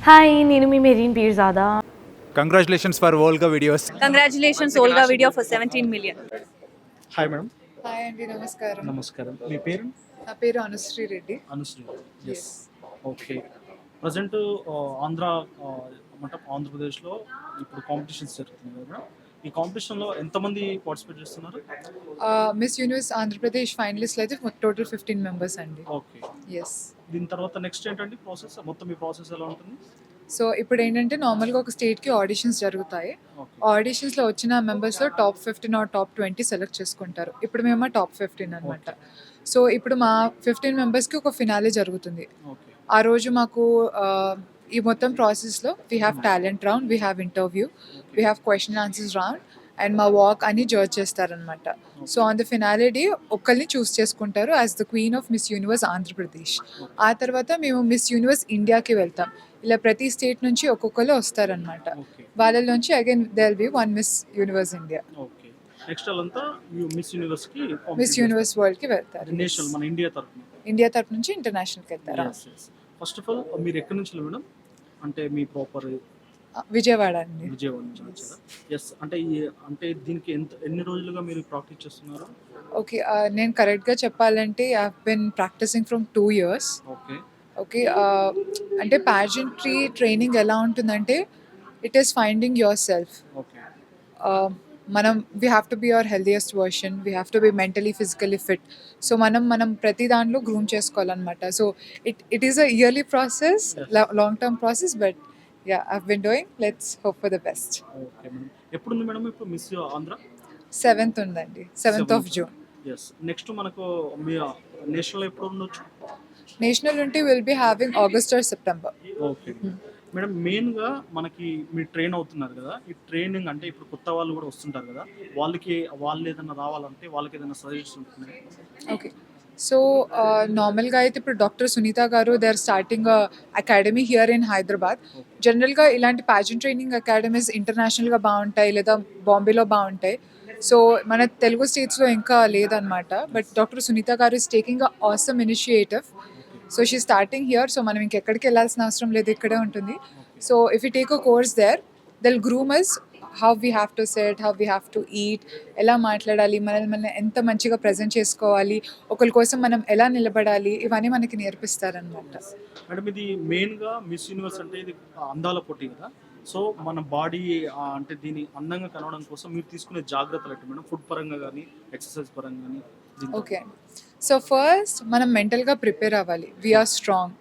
Hi నేను మీ Mareen Peerzada? Congratulations for world videos congratulations Olga video for seventeen million hi madam hi అండి నమస్కారం నమస్కారం మీ పేరు? నా పేరు Anushree Reddy. Anushree yes okay present Andhra ఏమంటాం ఆంధ్రప్రదేశ్లో ఇప్పుడు కాంపిటీషన్స్ జరుగుతున్నాయి కదా మేడం ఈ కాంపిటీషన్లో ఎంతమంది పార్టిసిపేట్ చేస్తున్నారు? మిస్ యూనివర్స్ ఆంధ్రప్రదేశ్ ఫైనలిస్ట్ అయితే టోటల్ ఫిఫ్టీన్ మెంబర్స్ అండి. ఓకే ఎస్ దీని తర్వాత నెక్స్ట్ ఏంటండి ప్రాసెస్ మొత్తం ఈ ప్రాసెస్ ఎలా ఉంటుంది? సో ఇప్పుడు ఏంటంటే నార్మల్గా ఒక స్టేట్కి ఆడిషన్స్ జరుగుతాయి. ఆడిషన్స్లో వచ్చిన మెంబర్స్లో top fifteen or top twenty select చేసుకుంటారు. ఇప్పుడు మేము టాప్ ఫిఫ్టీన్ అనమాట సో ఇప్పుడు మా ఫిఫ్టీన్ మెంబర్స్కి ఒక ఫినాలే జరుగుతుంది. ఆ రోజు మాకు ఈ మొత్తం ప్రాసెస్లో we have talent round we have interview we have question answers round and మా వాక్ అని జడ్జ్ చేస్తారనమాట so on the finale day ఒక్కరిని చూస్ చేసుకుంటారు as the queen of miss universe Andhra Pradesh ఆ తర్వాత మేము మిస్ యూనివర్స్ ఇండియాకి వెళ్తాం. ఇలా ప్రతి స్టేట్ నుంచి ఒక్కొక్కరు వస్తారనమాట వాళ్ళలోంచి again they'll be one miss universe India okay next వాళ్ళంతా మిస్ యూనివర్స్ వరల్డ్కి వెళ్తారు. నేషనల్ మన ఇండియా తరపు నుంచి ఇంటర్నేషనల్కి వెళ్తారా. ఫస్ట్ ఆఫ్ ఆల్ మీరు ఎక్కడి నుంచి మేడం? అంటే మీ ప్రాపర్ విజయవాడ అండి. విజయవాడ నుంచి వచ్చారా? ఎస్ అంటే ఈ అంటే దీనికి ఎంత ఎన్ని రోజులుగా మీరు ప్రాక్టీస్ చేస్తున్నారు? ఓకే నేను కరెక్ట్గా చెప్పాలంటే I been practising from two years okay. Okay అంటే ప్యాజెంట్రీ ట్రైనింగ్ ఎలా ఉంటుందంటే it is finding yourself okay మనం we have to be your healthiest version we have to be mentally physically fit so మనం మనం ప్రతి దాంట్లో గ్రూమ్ చేసుకోవాలన్నమాట. So it it is a yearly process long term process but yeah I been doing let's hope for the best ఎప్పుడు ఉంది madam ఇప్పుడు Miss Andhra seventh ఉందండి. Seventh of June next మనకు నేషనల్ ఎప్పుడు ఉండొచ్చు? నేషనల్ ఉంటే will be having August or September okay madam మెయిన్గా మనకి మీరు ట్రైన్ అవుతున్నారు కదా ఈ ట్రైనింగ్ అంటే ఇప్పుడు కొత్త వాళ్ళు కూడా వస్తుంటారు కదా వాళ్ళకి వాళ్ళు ఏదైనా రావాలంటే వాళ్ళకి ఏదైనా సజెషన్స్ ఉంటున్నాయి? ఓకే సో నార్మల్గా అయితే ఇప్పుడు doctor Sunitha garu they are starting academy here in Hyderabad జనరల్గా ఇలాంటి ప్యాజెంట్ ట్రైనింగ్ అకాడమీస్ ఇంటర్నేషనల్గా బాగుంటాయి లేదా బాంబేలో బాగుంటాయి. సో మన తెలుగు స్టేట్స్లో ఇంకా లేదనమాట but doctor Sunitha garu is taking a awesome initiative so she starting here so మనం ఇంకెక్కడికి వెళ్ళాల్సిన అవసరం లేదు. ఇక్కడే ఉంటుంది. So if you take a course there they'll groom is how we have to set how we have to eat ఎలా మాట్లాడాలి మనల్ని మనం ఎంత మంచిగా ప్రజెంట్ చేసుకోవాలి ఒకరి కోసం మనం ఎలా నిలబడాలి ఇవన్నీ మనకి నేర్పిస్తారనమాట మేడం ఇది మెయిన్గా మిస్ యూనివర్స్ అంటే ఇది అందాల పోటీ కదా? సో మన బాడీ అంటే దీన్ని అందంగా కనవడం కోసం మీరు తీసుకునే జాగ్రత్తలు అంటే మేడం ఫుడ్ పరంగా కానీ ఎక్సర్సైజ్ పరంగా కానీ ఓకే సో ఫస్ట్ మనం మెంటల్గా ప్రిపేర్ అవ్వాలి. వీఆర్ స్ట్రాంగ్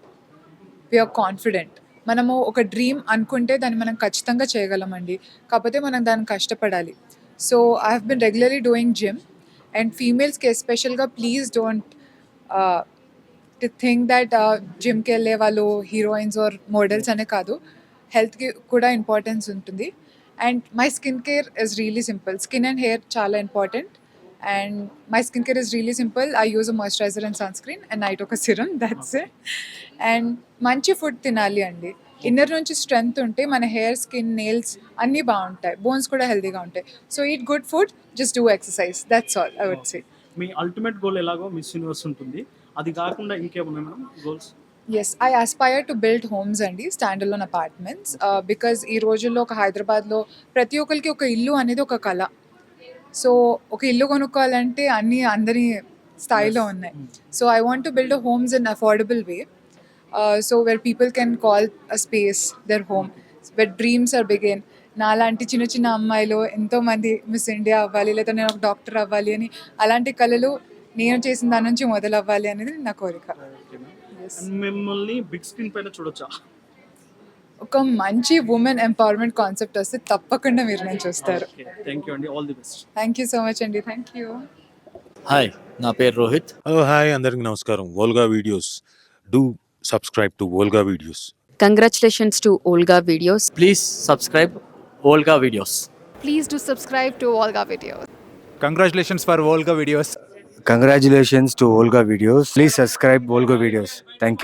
వీఆర్ కాన్ఫిడెంట్ మనము ఒక డ్రీమ్ అనుకుంటే దాన్ని మనం ఖచ్చితంగా చేయగలమండి. కాకపోతే మనం దాన్ని కష్టపడాలి. So I have been regularly doing gym and ఫీమేల్స్కి ఎస్పెషల్గా please don't to think that జిమ్కి వెళ్ళే వాళ్ళు హీరోయిన్స్ ఆర్ మోడల్స్ అనే కాదు. హెల్త్కి కూడా ఇంపార్టెన్స్ ఉంటుంది. And my skin care is really simple skin and hair చాలా important and my skin care is really simple I use a moisturiser and sun screen and night ఒక serum that's it and మంచి food తినాలి అండి. Inner నుంచి strength ఉంటే మన hair skin nails అన్నీ బాగుంటాయి. బోన్స్ కూడా హెల్తీగా ఉంటాయి. So eat good food just do exercise that's all I would say me ultimate goal ఎలాగో మిస్ యూనివర్స్ ఉంటుంది. అది కాకుండా ఇంకేమున్నాయి madam goals yes I aspire to build homes అండి స్టాండ్ లోన్ అపార్ట్మెంట్స్ బికాజ్ ఈ రోజుల్లో ఒక హైదరాబాద్లో ప్రతి ఒక్కరికి ఒక ఇల్లు అనేది ఒక కళ. సో ఒక ఇల్లు కొనుక్కోవాలంటే అన్ని అందరి స్థాయిలో ఉన్నాయి. So I want to build homes in affordable way so where people can call a space their home where dreams are begin నాలాంటి చిన్న చిన్న అమ్మాయిలు ఎంతోమంది మిస్ ఇండియా అవ్వాలి లేదా నేను ఒక డాక్టర్ అవ్వాలి అని అలాంటి కళలు నేను చేసిన దాని నుంచి మొదలు అవ్వాలి అనేది నా కోరిక. మిమ్మల్ని బిగ్ స్క్రీన్ పైన చూడొచ్చా? ఒక మంచి ఉమెన్ ఎంపవర్మెంట్ కాన్సెప్ట్ వస్తే తప్పకుండా మీరు నేను చూస్తారు. థ్యాంక్ యూ అండి all the best thank you so much అండి థ్యాంక్ యూ హాయ్ నా పేరు రోహిత్. హలో హాయ్ అందరికి నమస్కారం. Volga videos do subscribe to Volga videos Congratulations to Olga Videos. Please subscribe Olga videos Please do subscribe to Olga Videos. Congratulations for world videos Congratulations to Olga Videos. Please subscribe Olga Videos. Thank you.